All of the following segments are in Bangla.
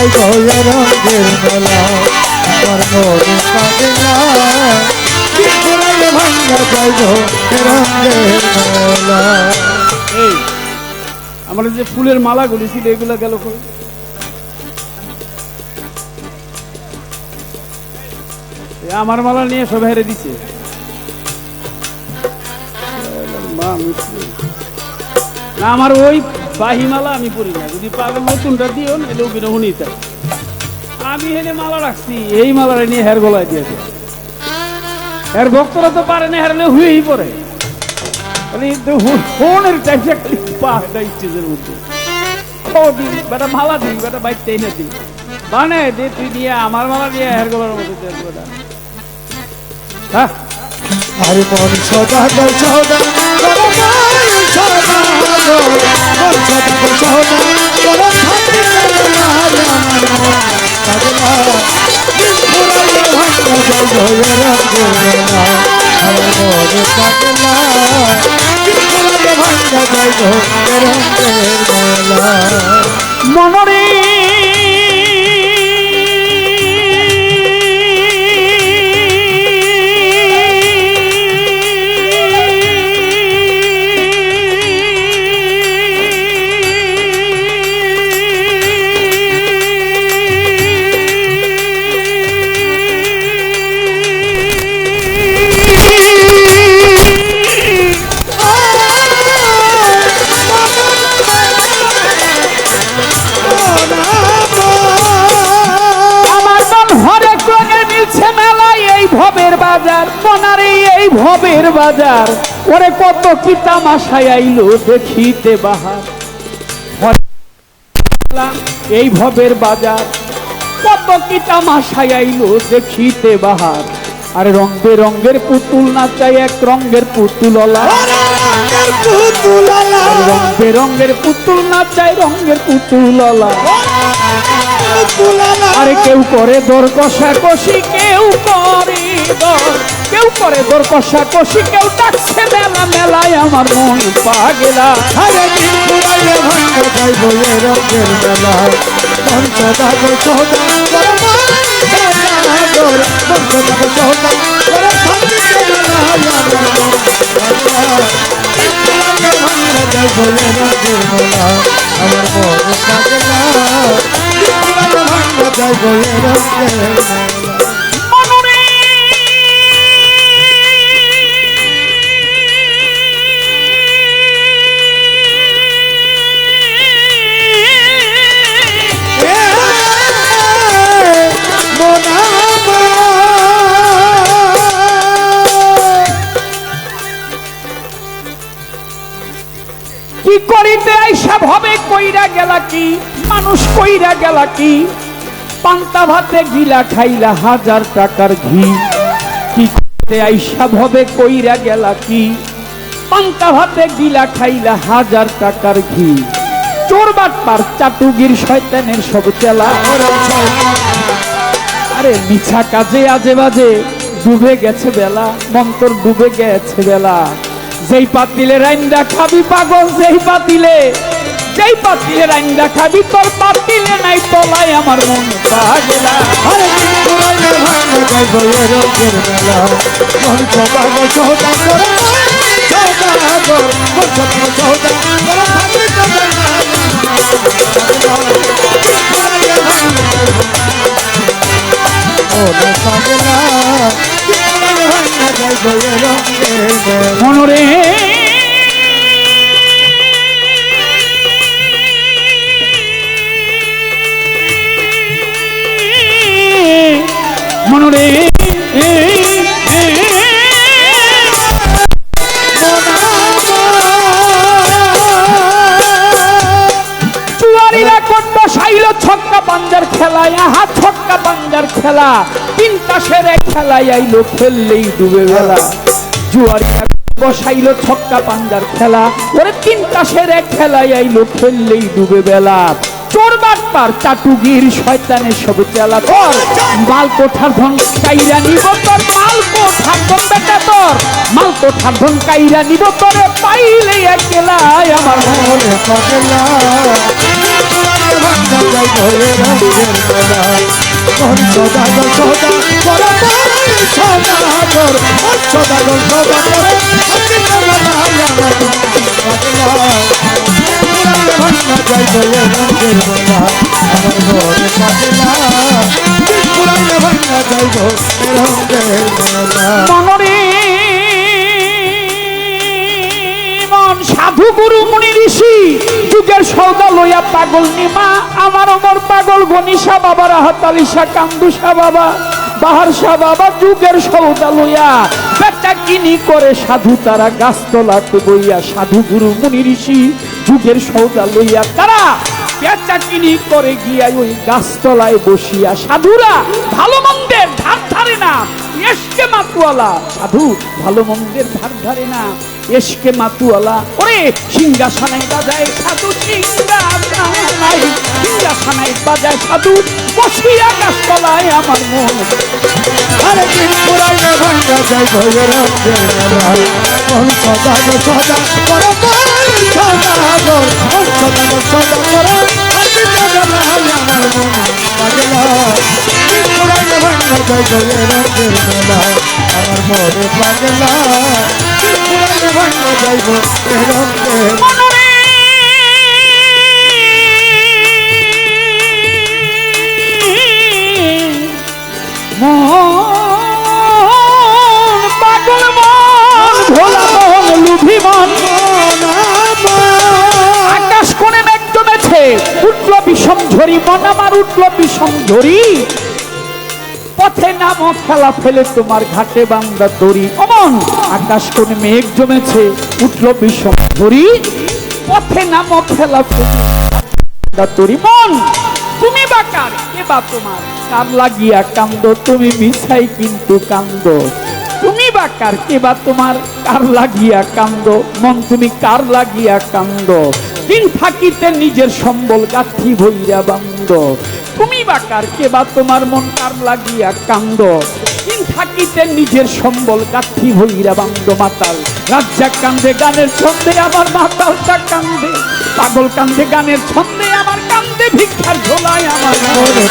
এই রঙের মেলা, আমার মন এই রঙের মেলা। যে ফুলের মালাগুলি ছিল, এগুলো গেল কই? আমার মালা নিয়ে সব হেরে পরি। না, আমার ওই বাহি মালা আমি পরি না। যদি পাগল নতুনটা দিও এলেও বিনা শুনি তাই আমি হেনে মালা রাখছি, এই মালাটা নিয়ে হের গলায় দিয়েছে এর ভক্তরা তো পারে না হেরলে হুয়েই মানে ফোনের মধ্যে। বেটা মালা দিন বেটা বাইক টেনে দিন মানে দে, তুই দিয়ে আমার মালা দিয়ে হের গলার মধ্যে হ্যাঁ? আরে মন সদাগর সদাগর মন ভবের বাজার। ওরে কত কি তামাশায় আইলো দেখিতে বাহার। এই ভবের বাজার কত কি তামাশায় আইলো দেখিতে বাহার। আরে রং বেরঙ্গের পুতুল নাচাই এক রঙের পুতুললা আরে রং বেরঙ্গের পুতুল নাচাই রঙের পুতুললা আরে কেউ করে দর কষা কষি কেউ করে দর কেউ করে দর কষা কষি, কেউ ডাকছে মেলা মেলায়, আমার মন পাগেলা। আরে দিন ফুরাইলে ভাঙ্গা এ রঙের মেলা মন সদাগর মন সদাগর মন ভাঙ্গা যাইব এ রঙের মেলা কি করিতে আইসা ভবে কইরা গেলা কি? মানুষ কইরা গেলা কি? পান্তা ভাতে গিলা খাইলা হাজার টাকার ঘি। কি করতে আইসা ভবে কইরা গেলা কি? পান্তা ভাতে গিলা খাইলা হাজার টাকার ঘি। চোর বাটপার চাটুগির শয়তানের সব চেলা আরে মিছা কাজে আজে বাজে, ডুবে গেছে বেলা, মন্তর ডুবে গেছে বেলা। যেই পাতিলে রাইন্দা খাবি পাগল, যেই পাতিলে যেই পাতিলে রাইন্দা খাবি, তোর পাতিলে নাই তলায় আমার মন পাগলা। আরে দিন ফুরাইলে খেলা তিন তাসের এক খেলায় আইলো খেললেই ডুবে বেলা জুয়ারিরা বসাইলো ছক্কা পাঞ্জার খেলা ওরে তিন তাসের এক খেলায় আইলো খেললেই ডুবে বেলা চোর বাটপার চাটুগির শয়তানের সব চেলা তোর মাল কোঠার ধন কাইরা নিব তোর মাল কোঠার ধন বেটা তোর মাল কোঠার ধন কাইরা নিব তোরে পাইলে একলাই আমার মনে পাগলা সদাগর সদা মন সদা রঙের মেলা মনরে মন সাধু গুরু মুনি ঋষি, যুগের সৌদা লইয়া পাগল নিমা, আমার পাগল গনিশা বাবা রাহাতালিশা কান্দুসা বাবা বাহারসা বাবা, যুগের সৌদা লইয়া বেচা কিনি করে সাধু তারা গাছতলাতে বইয়া সাধু গুরু মুনি ঋষি যুগের সৌদা লইয়া তারা বেচা কিনি করে গিয়া ওই গাছতলায় বসিয়া, সাধুরা ভালো মন্দের ধার ধারে না এসকে মাতুয়ালা, সাধু ভালো মন্দের ধার ধারে না। এসকে মাতুয়ালা, ওরে, সিংহাসনায় বাজায় সাধু, সিংহাসনায় সিংহাসনায় বাজায় সাধু বসিয়া গাছতলায় আমার মন। আরে পুরাইলে ভাঙ্গা যাই ভয়ে রঙের মেলা মন সদা করে মন সদাগর মন সদাগর সদা করে অর্পিত বেলা আমার মন। পাগলা পুরাইলে ভাঙ্গা যাই ভয়ে আমার মনে পাগলা। দিন পুরাইলে ভাঙ্গা যাই ভয়ে রঙের মনরে পাগল ভোলা লুভি মন আকাশ কোণে মেঘ জমেছে, উঠল বিষম ঝরি মন আমার উঠল বিষম ঝরি পথে নামো খেলা ফেলে তোমার ঘাটে বান্দা দড়ি। অমন, আকাশ কোণে মেঘ জমেছে, উঠল বিষম ঝরি পথে নামো খেলা ফেলে দড়ি। মন, তুমি বা কার? কে বা তোমার? কার লাগিয়া কান্দ, তুমি মিছাই কিন্তু কান্দ। তুমি বা কার? কে বা তোমার? কার লাগিয়া কান্দ? মন, তুমি কার লাগিয়া কান্দ? দিন থাকিতে নিজের সম্বল গাথি ভৈরা বান্দ। তুমি বা তোমার মন কার লাগিয়া কান্দ? থাকিতে নিজের সম্বল গাথি ভৈরা বান্দ মাতাল। রাজ্জা কান্দে, গানের ছন্দে আমার মাতালটা কান্দে। পাগল কান্দে, গানের ছন্দে আমার কান্দে। ভিক্ষার ঝোলায় আমার মনে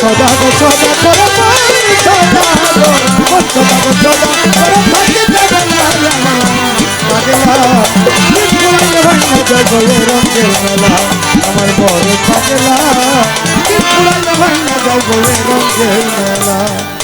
সদাগর সদা মেলা আমার মনে পাগলা